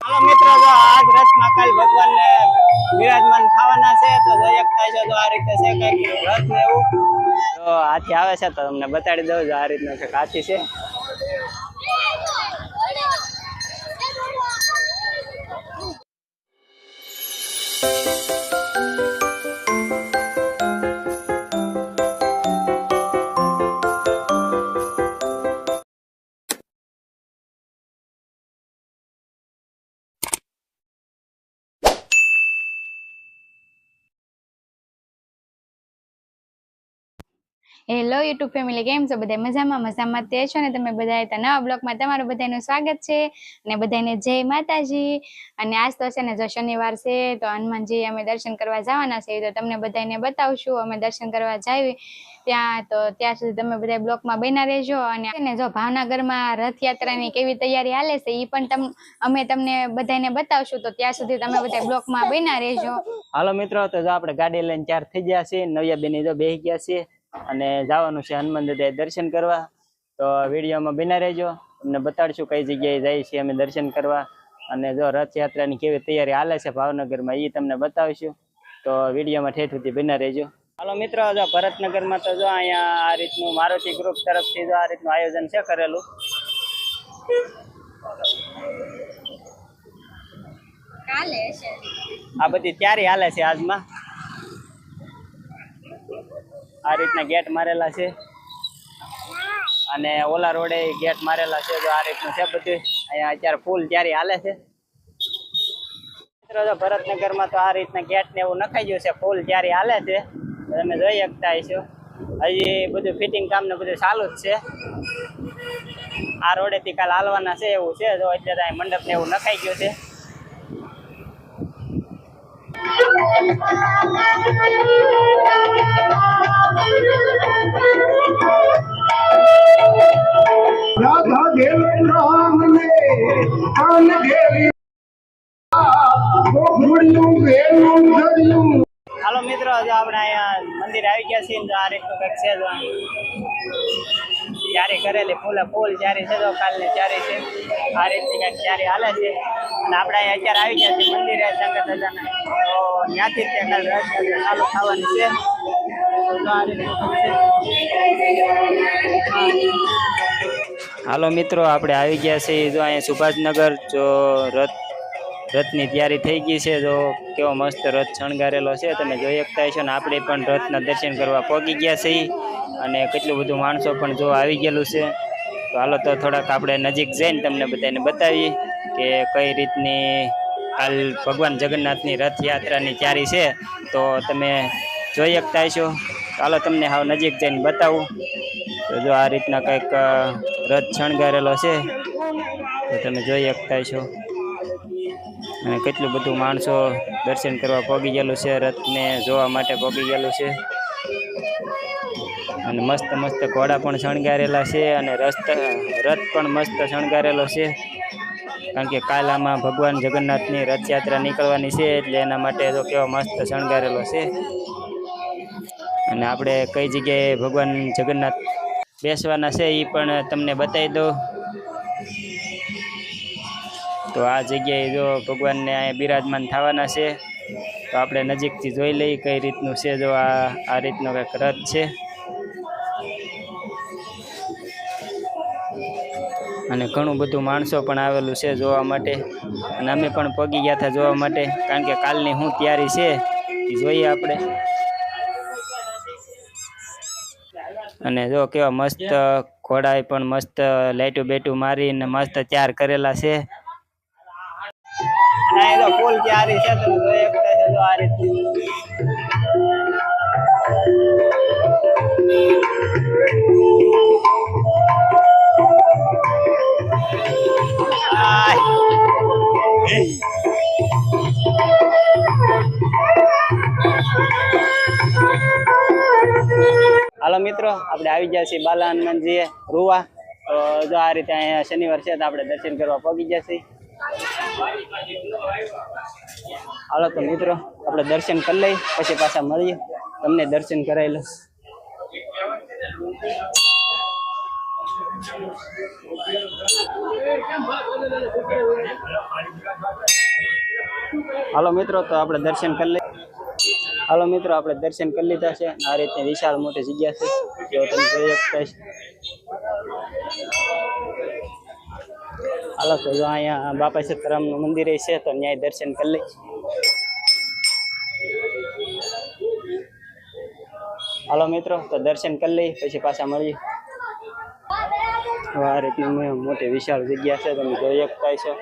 હાલો મિત્રો, જો આજ રથમાં કાલ ભગવાનને વિરાજમાન થવાના છે, તો દયક થાય છે, તો આ રીતે છે કંઈક રથ ને એવું. તો હાથી આવે છે, તો તમને બતાડી દઉં જો આ રીતના છે, હાથી છે. હેલો યુટ્યુબ ફેમિલી કેમ છો બધા મજામાં મજામાં તે છો ને તમે બધા તો નવા બ્લોગમાં તમારું બધાનું સ્વાગત છે અને બધાને જય માતાજી. અને આજ તો છે ને જો શનિવાર છે તો હનુમાનજી અમે દર્શન કરવા જવાના છે તો તમને બધાને બતાવશું. અમે દર્શન કરવા જાવી ત્યાં તો ત્યાં સુધી તમે બધા બ્લોગમાં બન્યા રહેજો. અને છે જો ભાવનગરમાં રથયાત્રાની કેવી તૈયારી હાલે છે એ પણ તમ, અમે તમને બધાને બતાવશું. તો ત્યાં સુધી તમે બધા બ્લોગમાં બન્યા રહેજો. હાલો મિત્રો, તો જો આપણે ગાડી લઈને ચાર થઈ ગયા છે નવ્યા બેની જો બેસી ગયા છીએ અને જવાનું છે હનુમાન દાદા દર્શન કરવા. તો વિડીયોમાં બિના રહેજો. તમને બતાડશું કઈ જગ્યાએ જઈએ છીએ અમે દર્શન કરવા. અને જો રથયાત્રાની કેવી તૈયારી હાલે છે ભાવનગરમાં એ તમને બતાવીશું. તો વિડીયોમાં ઠેઠ સુધી બિના રહેજો. હાલો મિત્રો જો ભરતનગરમાં તો જો અહીંયા આ રીતનું મારુતિ ગ્રુપ તરફથી જો આ રીતનું આયોજન છે કરેલું. આ બધી ત્યારે હાલે છે આજમાં. આ રીતના ગેટ મારેલા છે. અને ઓલા રોડે ગેટ મારેલા છે તો આ રીતનું છે બધું. અહીંયા અત્યારે ફૂલ ત્યારે હાલે છે. મિત્રો ભરતનગરમાં તો આ રીતના ગેટ ને એવું નખાઈ ગયું છે, ફૂલ ત્યારે હાલે છે. તમે જોઈ શકતા હશો. હજી બધું ફિટિંગ કામ ને બધું ચાલુ જ છે. આ રોડેથી કાલ હાલવાના છે એવું છે, જો અત્યારે મંડપ ને એવું નખાઈ ગયું છે. રાધા હાલો મિત્રો જો આપણે અહીંયા મંદિર આવી ગયા છીએ તો આ રીતનું કંઈક છે જ્યારે કરેલી ફૂલે ફૂલ ચારી છે તો કાલની ચારી છે. આ રીતની કંઈક ચારી હાલે છે. અને આપણે અહીંયા અત્યારે આવી ગયા છીએ મંદિરે સંગત તો ત્યાંથી જ તે કાલ રથયાત્રા ચાલુ. હાલો મિત્રો, આપણે આવી ગયા છીએ. જો અહીંયા સુભાષનગર, જો રથ, રથની તૈયારી થઈ ગઈ છે. જો કેવો મસ્ત રથ શણગારેલો છે. તમે જોઈ શકતા છો ને, આપણે પણ રથના દર્શન કરવા પહોંચી ગયા છીએ અને કેટલું બધું માણસો પણ જો આવી ગયેલું છે. તો હાલો તો થોડાક આપણે નજીક જઈને તમને બધાને બતાવીએ કે કઈ રીતની હાલ ભગવાન જગન્નાથની રથયાત્રાની તૈયારી છે. તો તમે જોઈ શકતા છો ચાલો તમને હાવ નજીક જઈને બતાવું. તો જો આ રીતના કંઈક રથ શણગારેલો છે. તો તમે જોઈ શકતા છો અને કેટલું બધું માણસો દર્શન કરવા પોગી ગયેલું છે, રથને જોવા માટે પોગી ગયેલું છે. અને મસ્ત મસ્ત ઘોડા પણ શણગારેલા છે અને રસ્ત, રથ પણ મસ્ત શણગારેલો છે. કારણ કે કાલ આમાં ભગવાન જગન્નાથની રથયાત્રા નીકળવાની છે, એટલે એના માટે તો કેવો મસ્ત શણગારેલો છે. અને આપણે કઈ જગ્યાએ ભગવાન જગન્નાથ બેસવાના છે એ પણ તમને બતાવી દો તો આ જગ્યાએ જો ભગવાનને અહીંયા બિરાજમાન થવાના છે, તો આપણે નજીકથી જોઈ લઈએ કઈ રીતનું છે, જો આ આ રીતનો કંઈક રથ છે. અને ઘણું બધું માણસો પણ આવેલું છે જોવા માટે. અને અમે પણ પગી ગયા હતા જોવા માટે, કારણ કે કાલની શું તૈયારી છે, એ જોઈએ આપણે. અને જો કેવા મસ્ત ઘોડાએ પણ મસ્ત લાઈટું બેટું મારીને મસ્ત તૈયાર કરેલા છે. અને એ તો ફૂલ તૈયારી છે તો એક આ રીતની. હાલો મિત્રો, આપણે આવી ગયા છીએ બાલા હનુમાનજીએ રૂવા. તો જો આ રીતે અહીંયા શનિવાર છે તો આપણે દર્શન કરવા પહોંચી ગયા છીએ. હાલો તો મિત્રો, આપણે દર્શન કરી લઈએ, પછી પાછા મળીએ. તમને દર્શન કરાવી લઉં. હાલો મિત્રો, તો આપણે દર્શન કરી લઈએ. હાલો મિત્રો, આપણે દર્શન કરી લીધા છે આ રીતની વિશાળ મોટી જગ્યા છે. જો તમે જોઈ શકતા હાલો, તો જો અહીંયા બાપા સીતારામનું મંદિર છે, તો ન્યાય દર્શન કરી લઈ હાલો મિત્રો, તો દર્શન કરી લઈ પછી પાછા મળીએ. આ રીતની મોટી વિશાળ જગ્યા છે, તમે જોઈ શકતા છો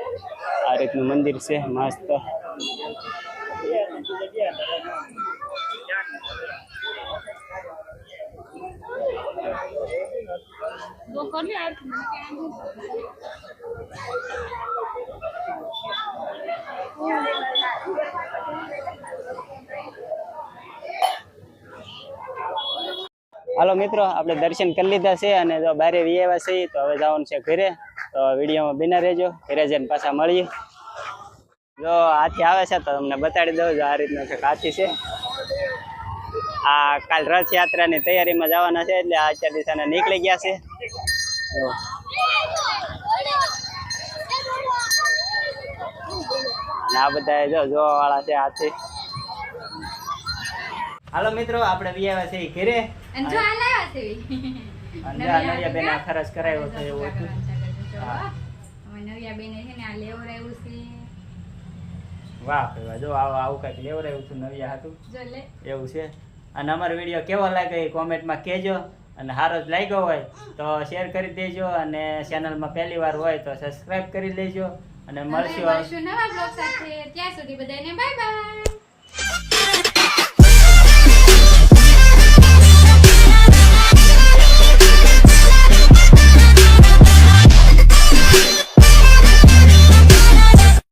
આ રીતનું મંદિર છે, મસ્ત. હાલો મિત્રો, આપણે દર્શન કરી લીધા છે અને જો બારે વી આવ્યા છીએ તો હવે જવાનું છે ઘરે. તો વિડીયોમાં બિના રહેજો. ઘરે જઈને પાછા મળીએ. જો હાથી આવે છે તો તમને બતાડી દઉં જો આ રીતનો છે, હાથી છે. આ કાલ રથયાત્રાની તૈયારીમાં જવાના છે એટલે આ ચાર દિશાને નીકળી ગયા છે. આ બધા જો જોવા વાળા છે હાથી. હાલો મિત્રો આપણે વી આવ્યા છે ઘરે. અને જો આ લાવ્યા છે. અને આ નળિયા બેન આ ખરચ કરાવ્યો છે એવું હતું. નવિયા બેન છે ને આ લેવરાયું છે. વાહ ભાઈ. જો આવું આવું કંઈક લેવડાવ્યું હતું નવિયા હતું એવું છે. અને અમારો વીડિયો કેવો લાગ્યો એ કોમેન્ટમાં કહેજો. અને સારો જ લાગ્યો હોય તો શેર કરી દેજો અને ચેનલમાં પહેલી વાર હોય તો સબસ્ક્રાઈબ કરી લેજો. અને મળશું નવા બ્લોગ સાથે. ત્યાં સુધી બધાને બાય બાય